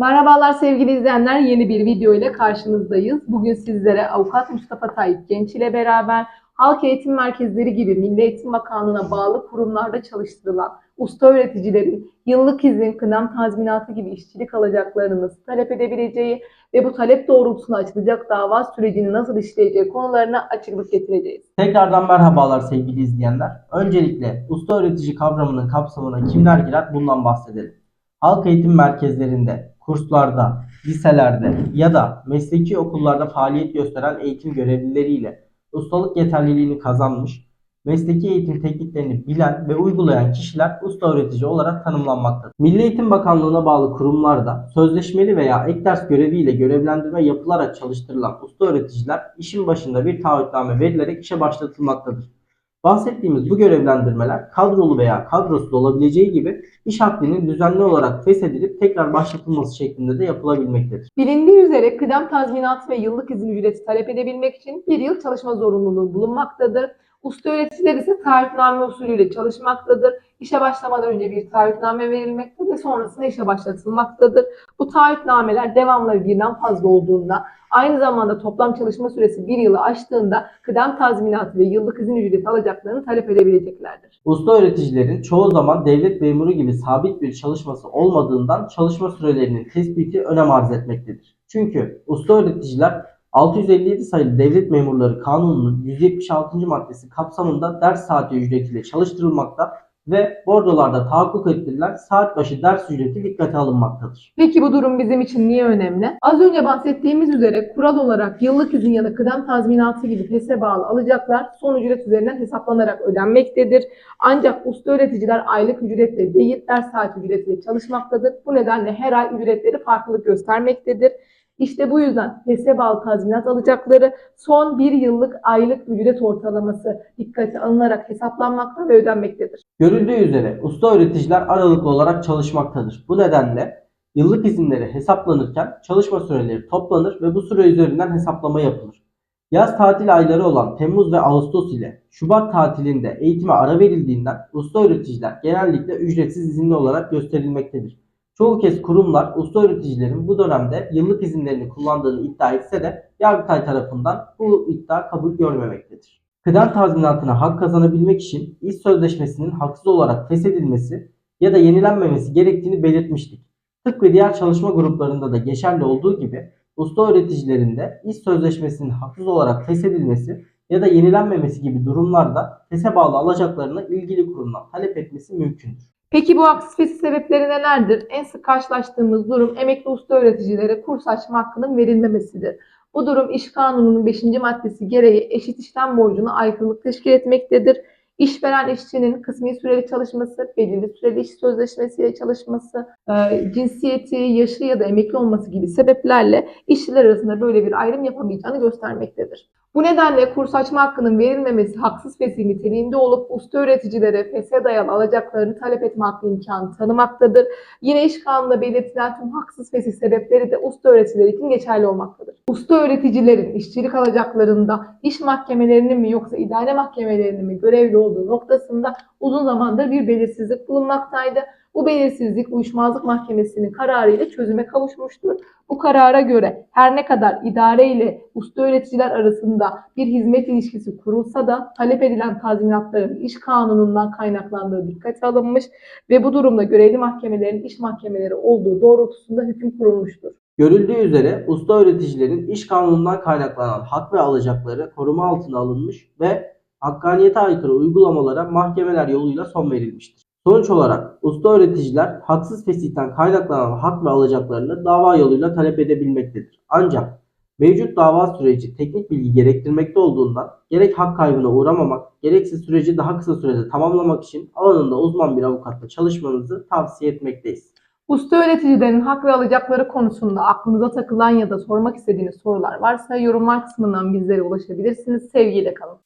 Merhabalar sevgili izleyenler. Yeni bir video ile karşınızdayız. Bugün sizlere Avukat Mustafa Tayyip Genç ile beraber halk eğitim merkezleri gibi Milli Eğitim Bakanlığı'na bağlı kurumlarda çalıştırılan usta öğreticilerin yıllık izin, kıdem tazminatı gibi işçilik alacaklarını nasıl talep edebileceği ve bu talep doğrultusunda açılacak dava sürecini nasıl işleyeceği konularına açıklık getireceğiz. Tekrardan merhabalar sevgili izleyenler. Öncelikle usta öğretici kavramının kapsamına kimler girer bundan bahsedelim. Halk eğitim merkezlerinde, kurslarda, liselerde ya da mesleki okullarda faaliyet gösteren eğitim görevlileriyle ustalık yeterliliğini kazanmış, mesleki eğitim tekniklerini bilen ve uygulayan kişiler usta öğretici olarak tanımlanmaktadır. Milli Eğitim Bakanlığı'na bağlı kurumlarda sözleşmeli veya ek ders göreviyle görevlendirme yapılarak çalıştırılan usta öğreticiler işin başında bir taahhütname verilerek işe başlatılmaktadır. Bahsettiğimiz bu görevlendirmeler kadrolu veya kadrosuz olabileceği gibi iş hakkının düzenli olarak feshedilip tekrar başlatılması şeklinde de yapılabilmektedir. Bilindiği üzere kıdem tazminatı ve yıllık izin ücreti talep edebilmek için bir yıl çalışma zorunluluğu bulunmaktadır. Usta öğreticiler ise taahhütname usulüyle çalışmaktadır. İşe başlamadan önce bir taahhütname verilmekte ve sonrasında işe başlatılmaktadır. Bu taahhütnameler devamlı birden fazla olduğunda aynı zamanda toplam çalışma süresi bir yılı aştığında kıdem tazminatı ve yıllık izin ücreti alacaklarını talep edebileceklerdir. Usta öğreticilerin çoğu zaman devlet memuru gibi sabit bir çalışması olmadığından çalışma sürelerinin tespiti önem arz etmektedir. Çünkü usta öğreticiler 657 sayılı Devlet Memurları Kanunu'nun 176. maddesi kapsamında ders saati ücretiyle çalıştırılmakta ve bordolarda tahakkuk ettirilen saat başı ders ücreti dikkate alınmaktadır. Peki bu durum bizim için niye önemli? Az önce bahsettiğimiz üzere kural olarak yıllık izin ya da kıdem tazminatı gibi FES'e bağlı alacaklar son ücret üzerinden hesaplanarak ödenmektedir. Ancak usta öğreticiler aylık ücretle değil ders saati ücretiyle çalışmaktadır. Bu nedenle her ay ücretleri farklılık göstermektedir. İşte bu yüzden FES'e bağlı tazminat alacakları son bir yıllık aylık ücret ortalaması dikkate alınarak hesaplanmakta ve ödenmektedir. Görüldüğü üzere usta öğreticiler aralıklı olarak çalışmaktadır. Bu nedenle yıllık izinleri hesaplanırken çalışma süreleri toplanır ve bu süre üzerinden hesaplama yapılır. Yaz tatil ayları olan Temmuz ve Ağustos ile Şubat tatilinde eğitime ara verildiğinden usta öğreticiler genellikle ücretsiz izinli olarak gösterilmektedir. Çoğu kez kurumlar usta öğreticilerin bu dönemde yıllık izinlerini kullandığını iddia etse de Yargıtay tarafından bu iddia kabul görmemektedir. Kıdem tazminatına hak kazanabilmek için iş sözleşmesinin haksız olarak feshedilmesi ya da yenilenmemesi gerektiğini belirtmiştik. Tıpkı diğer çalışma gruplarında da geçerli olduğu gibi usta öğreticilerinde iş sözleşmesinin haksız olarak feshedilmesi ya da yenilenmemesi gibi durumlarda fese bağlı alacaklarını ilgili kurumdan talep etmesi mümkündür. Peki bu haksız fesih sebepleri nelerdir? En sık karşılaştığımız durum emekli usta öğreticilere kurs açma hakkının verilmemesidir. Bu durum İş Kanunu'nun 5. maddesi gereği eşit işlem borcuna aykırılık teşkil etmektedir. İşveren işçinin kısmi süreli çalışması, belirli süreli iş sözleşmesiyle çalışması, e, cinsiyeti, yaşı ya da emekli olması gibi sebeplerle işçiler arasında böyle bir ayrım yapamayacağını göstermektedir. Bu nedenle kurs açma hakkının verilmemesi haksız fesih niteliğinde olup usta öğreticilere fese dayalı alacaklarını talep etme hakkı imkanı tanımaktadır. Yine iş kanununda belirtilen tüm haksız fesih sebepleri de usta öğreticiler için geçerli olmaktadır. Usta öğreticilerin işçilik alacaklarında iş mahkemelerinin mi yoksa idare mahkemelerinin mi görevli olduğu noktasında uzun zamandır bir belirsizlik bulunmaktaydı. Bu belirsizlik uyuşmazlık mahkemesinin kararı ile çözüme kavuşmuştur. Bu karara göre her ne kadar idare ile usta öğreticiler arasında bir hizmet ilişkisi kurulsa da talep edilen tazminatların iş kanunundan kaynaklandığı dikkate alınmış ve bu durumda görevli mahkemelerin iş mahkemeleri olduğu doğrultusunda hüküm kurulmuştur. Görüldüğü üzere usta öğreticilerin iş kanunundan kaynaklanan hak ve alacakları koruma altına alınmış ve hakkaniyete aykırı uygulamalara mahkemeler yoluyla son verilmiştir. Sonuç olarak usta öğreticiler haksız fesihten kaynaklanan hak ve alacaklarını dava yoluyla talep edebilmektedir. Ancak mevcut dava süreci teknik bilgi gerektirmekte olduğundan gerek hak kaybına uğramamak, gerekse süreci daha kısa sürede tamamlamak için alanında uzman bir avukatla çalışmanızı tavsiye etmekteyiz. Usta öğreticilerin hak ve alacakları konusunda aklınıza takılan ya da sormak istediğiniz sorular varsa yorumlar kısmından bizlere ulaşabilirsiniz. Sevgiyle kalın.